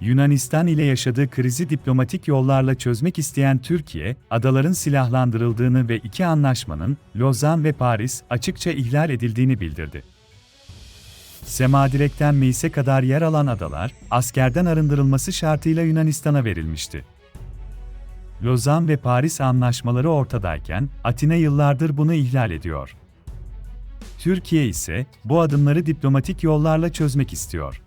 Yunanistan ile yaşadığı krizi diplomatik yollarla çözmek isteyen Türkiye, adaların silahlandırıldığını ve iki anlaşmanın, Lozan ve Paris, açıkça ihlal edildiğini bildirdi. Semadirek'ten Meis'e kadar yer alan adalar, askerden arındırılması şartıyla Yunanistan'a verilmişti. Lozan ve Paris anlaşmaları ortadayken, Atina yıllardır bunu ihlal ediyor. Türkiye ise, bu adımları diplomatik yollarla çözmek istiyor.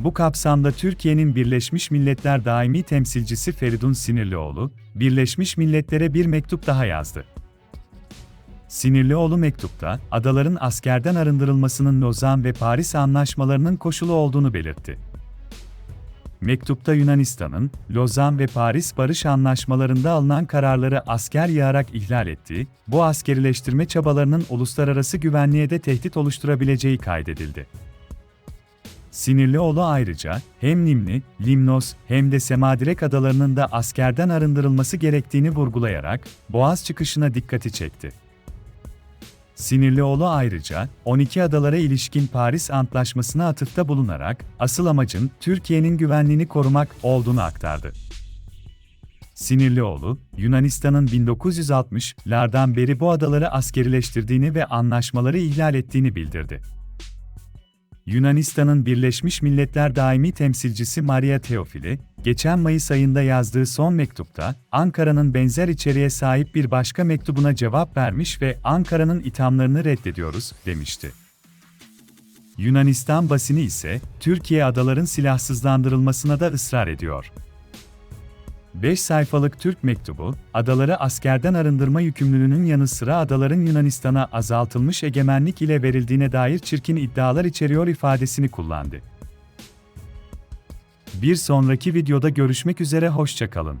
Bu kapsamda Türkiye'nin Birleşmiş Milletler Daimi Temsilcisi Feridun Sinirlioğlu, Birleşmiş Milletler'e bir mektup daha yazdı. Sinirlioğlu mektupta, adaların askerden arındırılmasının Lozan ve Paris anlaşmalarının koşulu olduğunu belirtti. Mektupta Yunanistan'ın, Lozan ve Paris barış anlaşmalarında alınan kararları asker yağarak ihlal ettiği, bu askerileştirme çabalarının uluslararası güvenliğe de tehdit oluşturabileceği kaydedildi. Sinirlioğlu ayrıca, hem Nimni, Limnos hem de Semadirek adalarının da askerden arındırılması gerektiğini vurgulayarak, Boğaz çıkışına dikkati çekti. Sinirlioğlu ayrıca, 12 adalara ilişkin Paris Antlaşması'na atıfta bulunarak, asıl amacın Türkiye'nin güvenliğini korumak olduğunu aktardı. Sinirlioğlu, Yunanistan'ın 1960'lardan beri bu adaları askerileştirdiğini ve anlaşmaları ihlal ettiğini bildirdi. Yunanistan'ın Birleşmiş Milletler Daimi Temsilcisi Maria Teofili, geçen Mayıs ayında yazdığı son mektupta, Ankara'nın benzer içeriğe sahip bir başka mektubuna cevap vermiş ve Ankara'nın ithamlarını reddediyoruz, demişti. Yunanistan basini ise, Türkiye adaların silahsızlandırılmasına da ısrar ediyor. 5 sayfalık Türk mektubu, adaları askerden arındırma yükümlülüğünün yanı sıra adaların Yunanistan'a azaltılmış egemenlik ile verildiğine dair çirkin iddialar içeriyor ifadesini kullandı. Bir sonraki videoda görüşmek üzere hoşçakalın.